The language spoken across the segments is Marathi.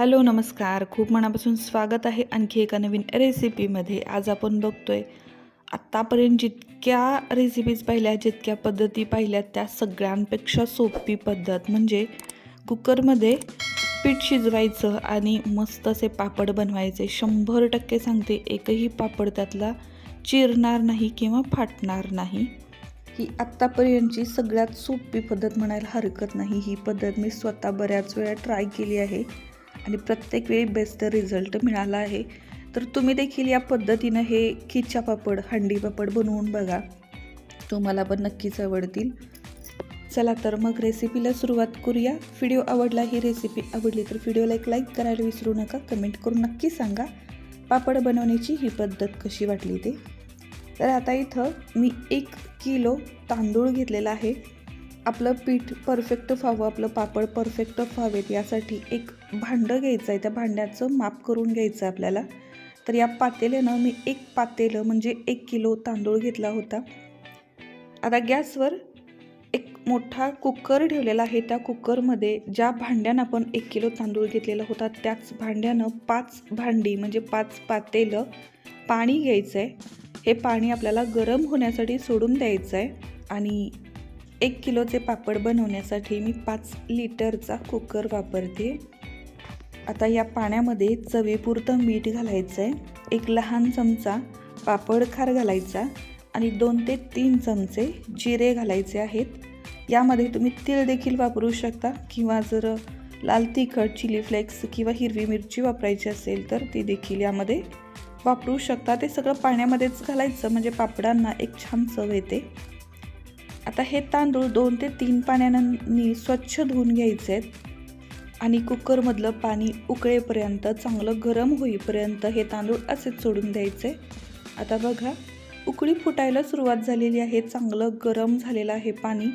हॅलो नमस्कार. खूप मनापासून स्वागत आहे आणखी एका नवीन रेसिपीमध्ये. आज आपण बघतोय आत्तापर्यंत जितक्या रेसिपीज पाहिल्या जितक्या पद्धती पाहिल्या त्या सगळ्यांपेक्षा सोपी पद्धत म्हणजे कुकरमध्ये पीठ शिजवायचं आणि मस्त असे पापड बनवायचे. शंभर टक्के सांगते एकही पापड त्यातला चिरणार नाही किंवा फाटणार नाही. ही आत्तापर्यंतची सगळ्यात सोपी पद्धत म्हणायला हरकत नाही. ही पद्धत मी स्वतः बऱ्याच वेळा ट्राय केली आहे. आणि प्रत्येक वेळी बेस्ट रिझल्ट मिळाला आहे. तर तुम्ही देखील या पद्धतीनं हे खिच्चा पापड हंडी पापड बनवून बघा. तुम्हाला पण नक्कीच आवडतील. चला तर मग रेसिपीला सुरुवात करूया. व्हिडिओ आवडला ही रेसिपी आवडली तर व्हिडिओला एक लाईक करायला विसरू नका. कमेंट करून नक्की सांगा पापड बनवण्याची ही पद्धत कशी वाटली ते. तर आता इथं मी एक किलो तांदूळ घेतलेला आहे. आपलं पीठ परफेक्ट व्हावं आपलं पापड परफेक्ट व्हावेत यासाठी एक भांडं घ्यायचं आहे त्या भांड्याचं माप करून घ्यायचं आहे आपल्याला. तर या पातेल्यानं मी एक पातेलं म्हणजे एक किलो तांदूळ घेतला होता. आता गॅसवर एक मोठा कुकर ठेवलेला आहे. त्या कुकरमध्ये ज्या भांड्यानं आपण एक किलो तांदूळ घेतलेला होता त्याच भांड्यानं पाच भांडी म्हणजे पाच पातेलं पाणी घ्यायचं आहे हे पाणी आपल्याला गरम होण्यासाठी सोडून द्यायचं आहे आणि एक किलोचे पापड बनवण्यासाठी मी पाच लिटरचा कुकर वापरते. आता या पाण्यामध्ये चवीपुरतं मीठ घालायचं आहे एक लहान चमचा पापड खार घालायचा आणि दोन ते तीन चमचे जिरे घालायचे आहेत. यामध्ये तुम्ही तीळ देखील वापरू शकता किंवा जर लाल तिखट चिली फ्लेक्स किंवा हिरवी मिरची वापरायची असेल तर ती देखील यामध्ये वापरू शकता. ते सगळं पाण्यामध्येच घालायचं म्हणजे पापडांना एक छान चव येते. आता हे तांदूळ दोन ते तीन पाण्यानी स्वच्छ धुवून घ्यायचे आहेत. आणि कुकरमधलं पाणी उकळेपर्यंत चांगलं गरम होईपर्यंत हे तांदूळ असेच सोडून द्यायचे. आता बघा उकळी फुटायला सुरुवात झालेली आहे. चांगलं गरम झालेलं आहे पाणी.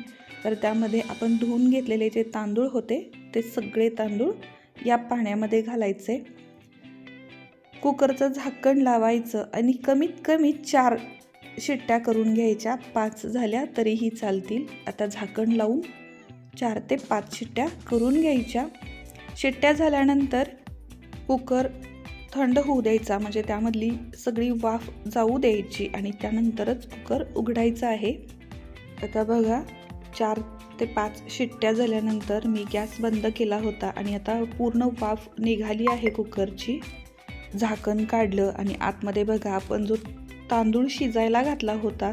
तर त्यामध्ये आपण धुवून घेतलेले जे तांदूळ होते ते सगळे तांदूळ या पाण्यामध्ये घालायचे. कुकरचं झाकण लावायचं आणि कमीत कमी चार शिट्ट्या करून घ्यायच्या. पाच झाल्या तरीही चालतील. आता झाकण लावून चार ते पाच शिट्ट्या करून घ्यायच्या. शिट्ट्या झाल्यानंतर कुकर थंड होऊ द्यायचा. म्हणजे त्यामधली सगळी वाफ जाऊ द्यायची आणि त्यानंतरच कुकर उघडायचा आहे. आता बघा चार ते पाच शिट्ट्या झाल्यानंतर मी गॅस बंद केला होता आणि आता पूर्ण वाफ निघाली आहे कुकरची. झाकण काढलं आणि आतमध्ये बघा आपण जो तांदूळ शिजायला घातला होता.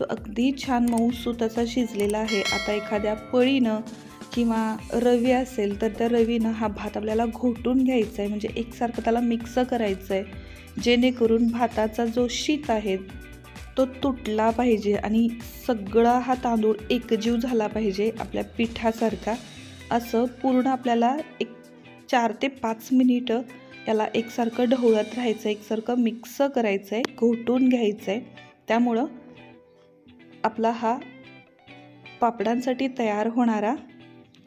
तो अगदी छान मऊसूत असा शिजलेला आहे. आता एखाद्या पळीनं किंवा रवी असेल तर त्या रवीनं हा भात आपल्याला घोटून घ्यायचा आहे म्हणजे एकसारखं त्याला मिक्स करायचं आहे जेणेकरून भाताचा जो शीत आहे तो तुटला पाहिजे आणि सगळा हा तांदूळ एकजीव झाला पाहिजे आपल्या पिठासारखा. असं पूर्ण आपल्याला एक चार ते पाच मिनिटं याला एकसारखं ढवळत राहायचं आहे एकसारखं मिक्स करायचं आहे घोटून घ्यायचं आहे त्यामुळं आपला हा पापडांसाठी तयार होणारा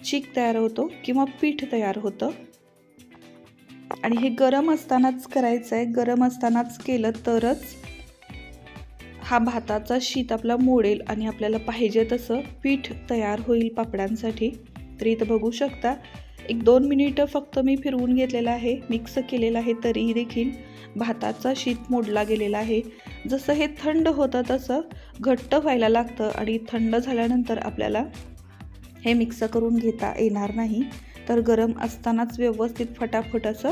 चीक तयार होतो किंवा पीठ तयार होतं. आणि हे गरम असतानाच करायचं आहे गरम असतानाच केलं तरच हा भाताचा शीत आपला मोडेल आणि आपल्याला पाहिजे तसं पीठ तयार होईल पापडांसाठी. तर इथं बघू शकता एक दोन मिनिटं फक्त मी फिरवून घेतलेलं आहे मिक्स केलेलं आहे तरीही देखील. भाताचा शीत मोडला गेलेला आहे. जसं हे थंड होतं तसं घट्ट व्हायला लागतं आणि थंड झाल्यानंतर आपल्याला हे मिक्स करून घेता येणार नाही. तर गरम असतानाच व्यवस्थित फटाफट असं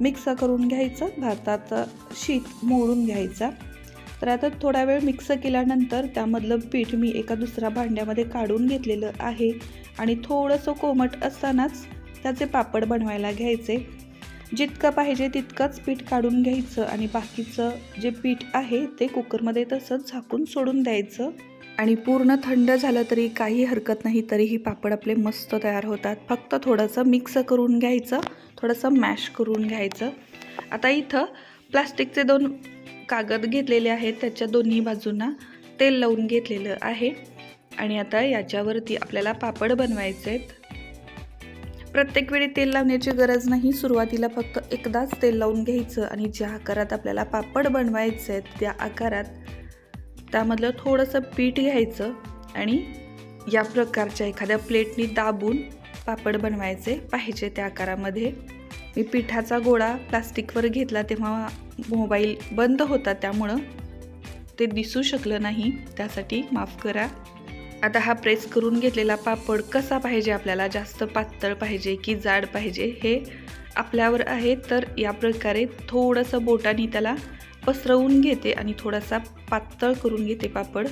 मिक्स करून घ्यायचं भाताचं शीत मोडून घ्यायचा. तर आता थोडा वेळ मिक्स केल्यानंतर त्यामधलं पीठ मी एका दुसऱ्या भांड्यामध्ये काढून घेतलेलं आहे. आणि थोडंसं कोमट असतानाच त्याचे पापड बनवायला घ्यायचे. जितकं पाहिजे तितकंच पीठ काढून घ्यायचं आणि बाकीचं जे पीठ आहे ते कुकरमध्ये तसंच झाकून सोडून द्यायचं. आणि पूर्ण थंड झालं तरी काही हरकत नाही तरीही पापड आपले मस्त तयार होतात. फक्त थोडंसं मिक्स करून घ्यायचं थोडंसं मॅश करून घ्यायचं. आता इथं प्लास्टिकचे दोन कागद घेतलेले आहेत त्याच्या दोन्ही बाजूंना तेल लावून घेतलेलं आहे. आणि आता याच्यावरती आपल्याला पापड बनवायचे आहेत प्रत्येक वेळी तेल लावण्याची गरज नाही. सुरुवातीला फक्त एकदाच तेल लावून घ्यायचं आणि ज्या आकारात आपल्याला पापड बनवायचे आहेत त्या आकारात त्यामधलं थोडंसं पीठ घ्यायचं आणि या प्रकारच्या एखाद्या प्लेटनी दाबून पापड बनवायचे पाहिजे त्या आकारामध्ये. मी पिठाचा गोळा प्लास्टिकवर घेतला तेव्हा मोबाईल बंद होता त्यामुळं ते दिसू शकलं नाही. त्यासाठी माफ करा. आता हा प्रेस करून घेतलेला पापड कसा पाहिजे आपल्याला? जास्त पातळ पाहिजे की जाड पाहिजे? हे आपल्यावर आहे तर या प्रकारे थोडंसं बोटाने त्याला पसरवून घेते आणि थोडासा पातळ करून घेते पापड.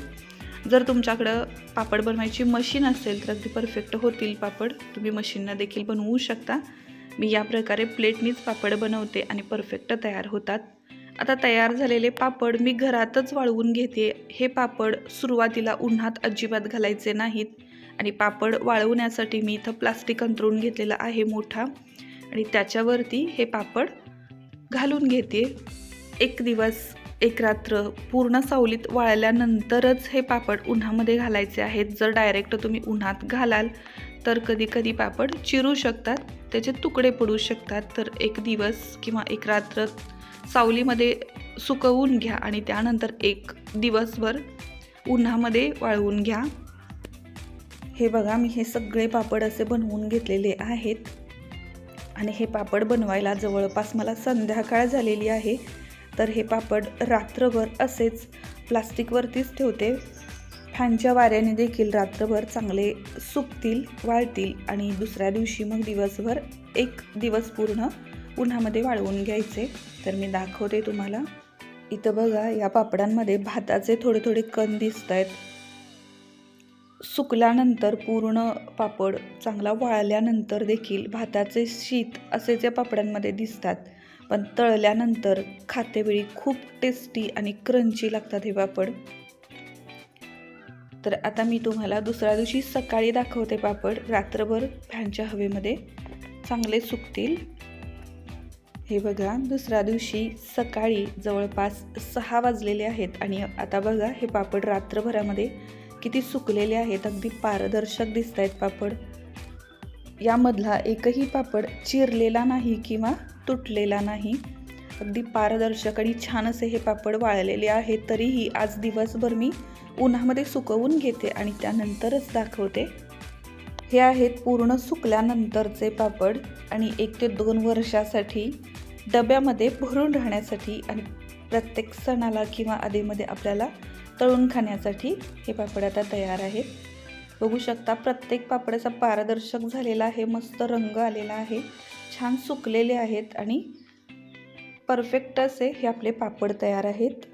जर तुमच्याकडं पापड बनवायची मशीन असेल तर अगदी परफेक्ट होतील पापड. तुम्ही मशीननं देखील बनवू शकता. मी या प्रकारे प्लेटनीच पापड बनवते आणि परफेक्ट तयार होतात. आता तयार झालेले पापड मी घरातच वाळवून घेते. हे पापड सुरुवातीला उन्हात अजिबात घालायचे नाहीत. आणि पापड वाळवण्यासाठी मी इथं प्लास्टिक अंतरून घेतलेलं आहे मोठा. आणि त्याच्यावरती हे पापड घालून घेते. एक दिवस एक रात्र पूर्ण सावलीत वाळल्यानंतरच हे पापड उन्हामध्ये घालायचे आहेत. जर डायरेक्ट तुम्ही उन्हात घालाल तर कधी कधी पापड चिरू शकतात. त्याचे तुकडे पडू शकतात. तर एक दिवस किंवा एक रात्र सावलीमध्ये सुकवून घ्या आणि त्यानंतर एक दिवसभर उन्हामध्ये वाळवून घ्या. हे बघा मी हे सगळे पापड असे बनवून घेतलेले आहेत. आणि हे पापड बनवायला जवळपास मला संध्याकाळ झालेली आहे. तर हे पापड रात्रभर असेच प्लास्टिकवरतीच ठेवते. फॅनच्या वाऱ्याने देखील रात्रभर चांगले सुकतील वाळतील आणि दुसऱ्या दिवशी मग दिवसभर एक दिवस पूर्ण उन्हामध्ये वाळवून घ्यायचे. तर मी दाखवते तुम्हाला. इथं बघा या पापडांमध्ये भाताचे थोडे थोडे कण दिसत आहेत सुकल्यानंतर पूर्ण पापड चांगला वाळल्यानंतर देखील भाताचे शीत असेच या पापडांमध्ये दिसतात पण तळल्यानंतर खातेवेळी खूप टेस्टी आणि क्रंची लागतात हे पापड. तर आता मी तुम्हाला दुसऱ्या दिवशी सकाळी दाखवते पापड. रात्रभर फॅनच्या हवेमध्ये चांगले सुकतील. हे बघा दुसऱ्या दिवशी सकाळी जवळपास सहा वाजलेले आहेत आणि आता बघा हे पापड रात्रभरामध्ये किती सुकलेले आहेत. अगदी पारदर्शक दिसत आहेत पापड. यामधला एकही पापड चिरलेला नाही किंवा तुटलेला नाही. अगदी पारदर्शक आणि छान असे हे पापड वाळलेले आहेत तरीही आज दिवसभर मी उन्हामध्ये सुकवून घेते आणि त्यानंतरच दाखवते. हे आहेत पूर्ण सुकल्यानंतरचे पापड आणि एक ते दोन वर्षासाठी डब्यामध्ये भरून राहण्यासाठी आणि प्रत्येक सणाला किंवा आधीमध्ये आपल्याला तळून खाण्यासाठी हे पापड आता तयार आहेत. बघू शकता प्रत्येक पापडाचा पारदर्शक झालेला आहे मस्त रंग आलेला आहे छान सुकलेले आहेत आणि परफेक्ट असे हे आपले पापड तयार आहेत.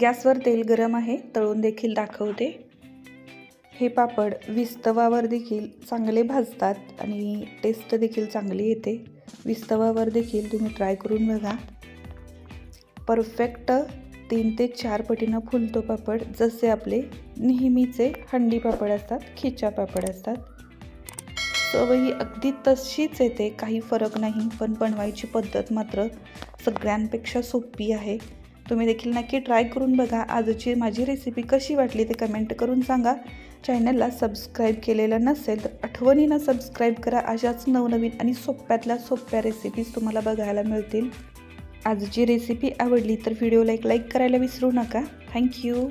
गॅसवर तेल गरम आहे तळून देखील दाखवते. हे पापड विस्तवावर देखील चांगले भाजतात आणि टेस्ट देखील चांगली येते. विस्तवावर देखील तुम्ही ट्राय करून बघा. परफेक्ट तीन ते चार पटीनं फुलतो पापड जसे आपले नेहमीचे हंडी पापड असतात खिचा पापड असतात. चवही अगदी तशीच येते काही फरक नाही पण बनवायची पद्धत मात्र सगळ्यांपेक्षा सोपी आहे. तुम्ही देखील नक्की ट्राय करून बघा. आजची माझी रेसिपी कशी वाटली ते कमेंट करून सांगा. चॅनलला सबस्क्राईब केलेलं नसेल तर आठवणीनं सबस्क्राईब करा. अशाच नवनवीन आणि सोप्यातल्या सोप्या रेसिपीज तुम्हाला बघायला मिळतील. आजची रेसिपी आवडली तर व्हिडिओला एक लाईक करायला विसरू नका. थँक्यू